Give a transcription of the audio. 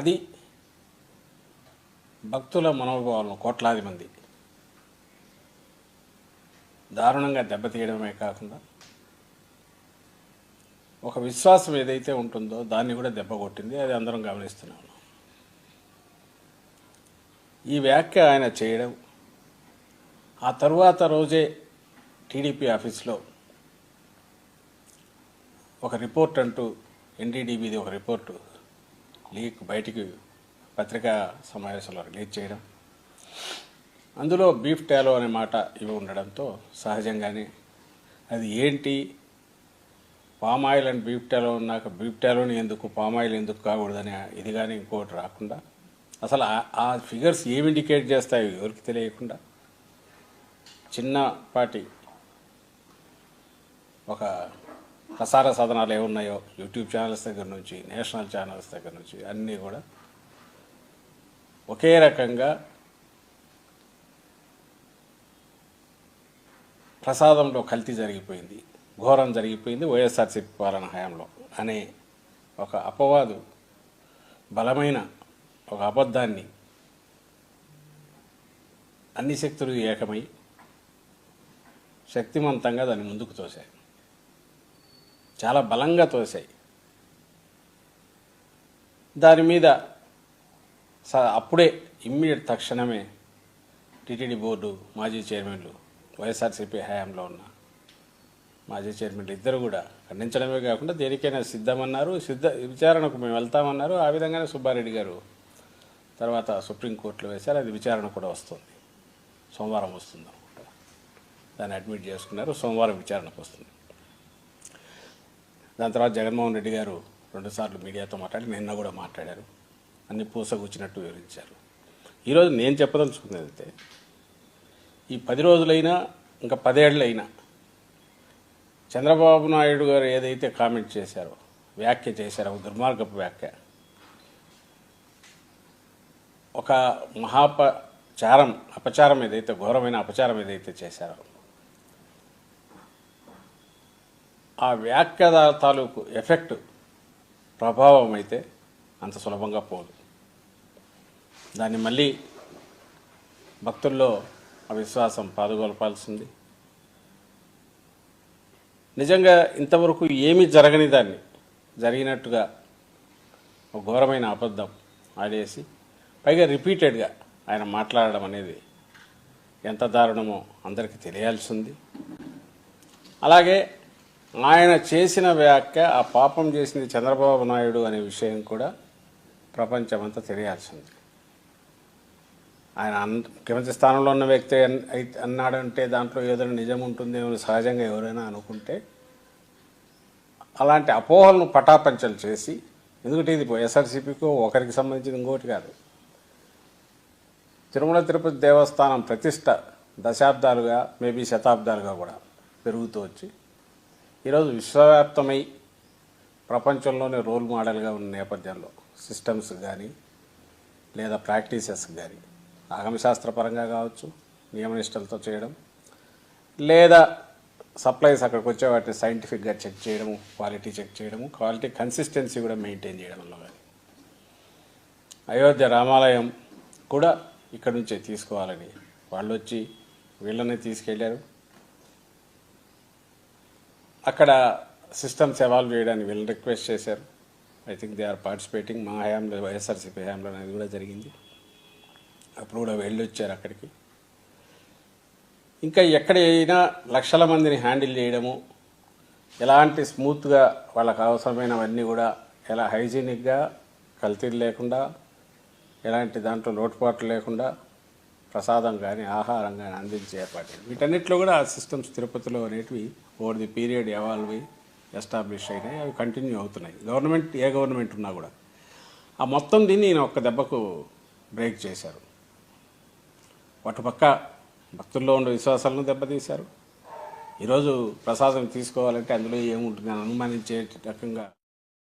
అది భక్తుల మనోభావాలను కోట్లాది మంది. దారుణంగా దెబ్బతీయడమే కాకుండా ఒక విశ్వాసం ఏదైతే ఉంటుందో దాన్ని కూడా దెబ్బ కొట్టింది. అది అందరం గమనిస్తున్నాం. ఈ వ్యాఖ్య ఆయన చేయడం ఆ తరువాత రోజే టీడీపీ ఆఫీస్లో ఒక రిపోర్ట్ అంటూ ఎన్డీడీబీది ఒక రిపోర్టు లీక్ బయటికి పత్రికా సమావేశంలో రిలీజ్ చేయడం. అందులో బీఫ్ టాలో అనే మాట ఇవి ఉండడంతో సహజంగానే అది ఏంటి? Palm oil and beef tallow ఉన్నాక బీఫ్ టాలోని ఎందుకు పామ్ ఆయిల్ ఎందుకు కాకూడదని ఇది కానీ ఇంకోటి రాకుండా అసలు ఆ- ఫిగర్స్ ఏమి ఇండికేట్ చేస్తాయో ఎవరికి తెలియకుండా చిన్నపాటి ఒక ప్రసార సాధనాలు ఏమున్నాయో యూట్యూబ్ ఛానల్స్ దగ్గర నుంచి నేషనల్ ఛానల్స్ దగ్గర నుంచి అన్నీ కూడా ఒకే రకంగా ప్రసాదంలో కల్తీ జరిగిపోయింది ఘోరం జరిగిపోయింది వైఎస్ఆర్సీపీ పాలన హయాంలో అనే ఒక అపవాదు బలమైన ఒక అబద్ధాన్ని అన్ని శక్తులు ఏకమై శక్తివంతంగా దాన్ని ముందుకు తోశాయి. చాలా బలంగా తోసాయి. దాని మీద స- అప్పుడే ఇమ్మీడియట్ తక్షణమే టీటీడీ బోర్డు మాజీ చైర్మన్లు వైఎస్ఆర్సీపీ హయాంలో ఉన్న మాజీ చైర్మన్లు ఇద్దరు కూడా ఖండించడమే కాకుండా దేనికైనా సిద్ధమన్నారు సిద్ధ విచారణకు మేము వెళ్తామన్నారు. ఆ విధంగానే సుబ్బారెడ్డి గారు తర్వాత సుప్రీంకోర్టులో వేశారు. అది విచారణ కూడా వస్తుంది. సోమవారం వస్తుంది అనుకుంటా దాన్ని అడ్మిట్ చేసుకున్నారు. సోమవారం విచారణకు వస్తుంది. దాని తర్వాత జగన్మోహన్ రెడ్డి గారు రెండుసార్లు మీడియాతో మాట్లాడి నిన్న కూడా మాట్లాడారు. అన్ని పూసగుచ్చినట్టు వివరించారు. ఈరోజు నేను చెప్పదలుచుకున్నది అయితే ఈ పది రోజులైనా ఇంకా పదేళ్ళైనా చంద్రబాబు నాయుడు గారు ఏదైతే కామెంట్ చేశారో వ్యాఖ్య చేశారో దుర్మార్గపు వ్యాఖ్య ఒక మహాపచారం అపచారం ఏదైతే ఘోరమైన అపచారం ఏదైతే చేశారో ఆ వ్యాఖ్య తాలూకు ఎఫెక్ట్ ప్రభావం అయితే అంత సులభంగా పోదు. దాన్ని మళ్ళీ భక్తుల్లో ఆ విశ్వాసం పాదుగొలపాల్సింది. నిజంగా ఇంతవరకు ఏమీ జరగని దాన్ని జరిగినట్టుగా ఒక ఘోరమైన అబద్ధం ఆడేసి పైగా రిపీటెడ్గా ఆయన మాట్లాడడం అనేది ఎంత దారుణమో అందరికీ తెలియాల్సింది. అలాగే ఆయన చేసిన వ్యాఖ్య ఆ పాపం చేసింది చంద్రబాబు నాయుడు అనే విషయం కూడా ప్రపంచమంతా తెలియాల్సింది. ఆయన అన్ ముఖ్యమంత్రి స్థానంలో ఉన్న వ్యక్తి అన్నాడంటే దాంట్లో ఏదైనా నిజం ఉంటుందేమో సహజంగా ఎవరైనా అనుకుంటే అలాంటి అపోహలను పటాపంచలు చేసి ఎందుకంటే ఇది ఎస్ఆర్సీపీకో ఒకరికి సంబంధించిన ఇంకోటి కాదు. తిరుమల తిరుపతి దేవస్థానం ప్రతిష్ట దశాబ్దాలుగా మేబీ శతాబ్దాలుగా కూడా పెరుగుతూ వచ్చి ఈరోజు విశ్వవ్యాప్తమై ప్రపంచంలోనే రోల్ మోడల్గా ఉన్న నేపథ్యంలో సిస్టమ్స్ కానీ లేదా ప్రాక్టీసెస్ కానీ ఆగమశాస్త్రపరంగా కావచ్చు నియమనిష్టలతో చేయడం లేదా సప్లైస్ అక్కడికి వచ్చే వాటిని సైంటిఫిక్గా చెక్ చేయడము క్వాలిటీ చెక్ చేయడము క్వాలిటీ కన్సిస్టెన్సీ కూడా మెయింటైన్ చేయడంలో కానీ అయోధ్య రామాలయం కూడా ఇక్కడి నుంచే తీసుకోవాలని వాళ్ళు వచ్చి వీళ్ళని తీసుకెళ్ళారు అక్కడ సిస్టమ్స్ ఎవాల్వ్ చేయడానికి వీళ్ళని రిక్వెస్ట్ చేశారు. I think they are participating మా హయాంలో వైఎస్ఆర్సీపీ హయాంలో అనేది కూడా జరిగింది. అప్పుడు కూడా వెళ్ళొచ్చారు అక్కడికి. ఇంకా ఎక్కడైనా లక్షల మందిని హ్యాండిల్ చేయడము ఎలాంటి స్మూత్గా వాళ్ళకు అవసరమైనవన్నీ కూడా ఎలా హైజీనిక్గా కల్తీలు లేకుండా ఎలాంటి దాంట్లో లోటుపాట్లు లేకుండా ప్రసాదం కానీ ఆహారం కానీ అందించే ఏర్పాటు. వీటన్నిటిలో కూడా ఆ సిస్టమ్స్ తిరుపతిలో అనేటివి ఓవర్ ది పీరియడ్ ఎవాల్వ్ అయ్యి ఎస్టాబ్లిష్ అయినాయి. అవి కంటిన్యూ అవుతున్నాయి. గవర్నమెంట్ ఏ గవర్నమెంట్ ఉన్నా కూడా. ఆ మొత్తం దీన్ని నేను ఒక్క దెబ్బకు బ్రేక్ చేశారు. అటుపక్క భక్తుల్లో ఉండే విశ్వాసాలను దెబ్బతీశారు. ఈరోజు ప్రసాదం తీసుకోవాలంటే అందులో ఏముంటుంది అని అనుమానించే రకంగా